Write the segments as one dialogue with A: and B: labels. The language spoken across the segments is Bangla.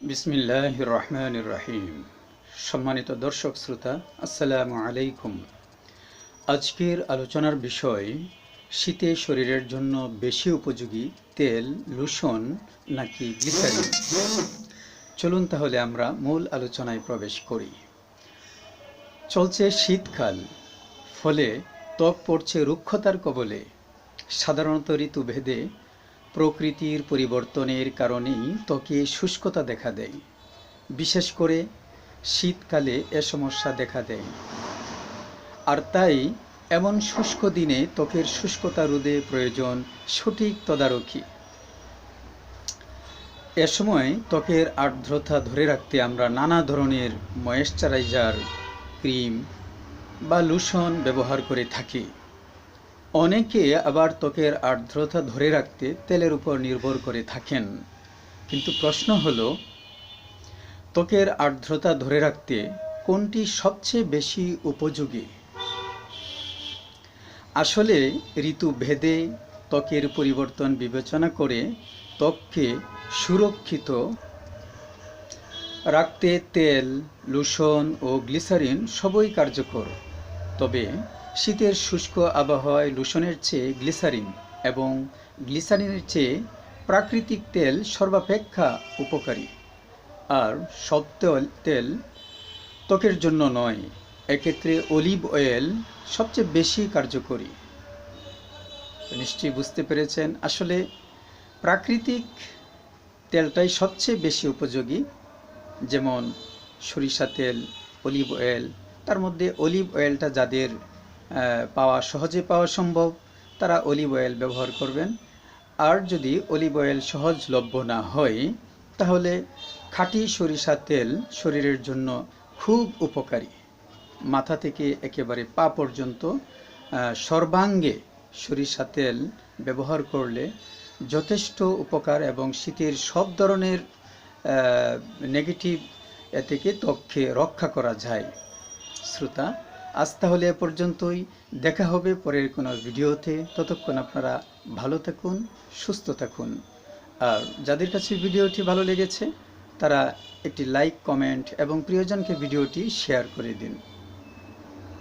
A: বিসমিল্লাহ রহমান রাহিম সম্মানিত দর্শক শ্রোতা, আসসালামু আলাইকুম। আজকের আলোচনার বিষয়, শীতে শরীরের জন্য বেশি উপযোগী তেল, লোশন নাকি গ্লিসারিন? চলুন তাহলে আমরা মূল আলোচনায় প্রবেশ করি। চলছে শীতকাল, ফলে ত্বক পড়ছে রুক্ষতার কবলে। সাধারণত ঋতুভেদে প্রকৃতির পরিবর্তনের কারণেই ত্বকে শুষ্কতা দেখা দেয়। বিশেষ করে শীতকালে এ সমস্যা দেখা দেয়। আর তাই এমন শুষ্ক দিনে ত্বকের শুষ্কতা রোধে প্রয়োজন সঠিক তদারকি। এ সময় ত্বকের আর্দ্রতা ধরে রাখতে আমরা নানা ধরনের ময়েশ্চারাইজার ক্রিম বা লোশন ব্যবহার করে থাকি। অনেকে আবার ত্বকের আর্দ্রতা ধরে রাখতে তেলের উপর নির্ভর করে থাকেন। কিন্তু প্রশ্ন হলো, ত্বকের আর্দ্রতা ধরে রাখতে কোনটি সবচেয়ে বেশি উপযোগী? আসলে ঋতু ভেদে ত্বকের পরিবর্তন বিবেচনা করে ত্বককে সুরক্ষিত রাখতে তেল, লোশন ও গ্লিসারিন সবই কার্যকর। তবে শীতের শুষ্ক আবহাওয়ায় লোশনের চেয়ে গ্লিসারিন এবং গ্লিসারিনের চেয়ে প্রাকৃতিক তেল সর্বাপেক্ষা উপকারী। আর সব তেল ত্বকের জন্য নয়, এক্ষেত্রে অলিভ অয়েল সবচেয়ে বেশি কার্যকরী। নিশ্চয়ই বুঝতে পেরেছেন? আসলে প্রাকৃতিক তেলটাই সবচেয়ে বেশি উপযোগী, যেমন সরিষা তেল, অলিভ অয়েল। তার মধ্যে অলিভ অয়েলটা যাদের পাওয়া সহজে পাওয়া সম্ভব। তারা অলিভ অয়েল ব্যবহার করবেন। আর যদি অলিভ অয়েল সহজলভ্য না হয়, তাহলে খাঁটি সরিষা তেল শরীরের জন্য খুব উপকারী। মাথা থেকে একেবারে পা পর্যন্ত সর্বাঙ্গে সরিষা তেল ব্যবহার করলে যথেষ্ট উপকার এবং শীতের সব ধরনের নেগেটিভ এ থেকে ত্বককে রক্ষা করা যায়। শ্রোতা আজ তাহলে এ পর্যন্তই। দেখা হবে পরের কোনো ভিডিওতে। ততক্ষণ আপনারা ভালো থাকুন, সুস্থ থাকুন। আর যাদের কাছে ভিডিওটি ভালো লেগেছে, তারা একটি লাইক, কমেন্ট এবং প্রিয়জনকে ভিডিওটি শেয়ার করে দিন।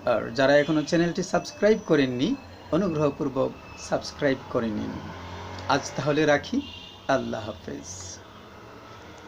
A: আর যারা এখনও চ্যানেলটি সাবস্ক্রাইব করেননি, অনুগ্রহপূর্বক সাবস্ক্রাইব করে নিন। আজ তাহলে রাখি। আল্লাহ হাফেজ।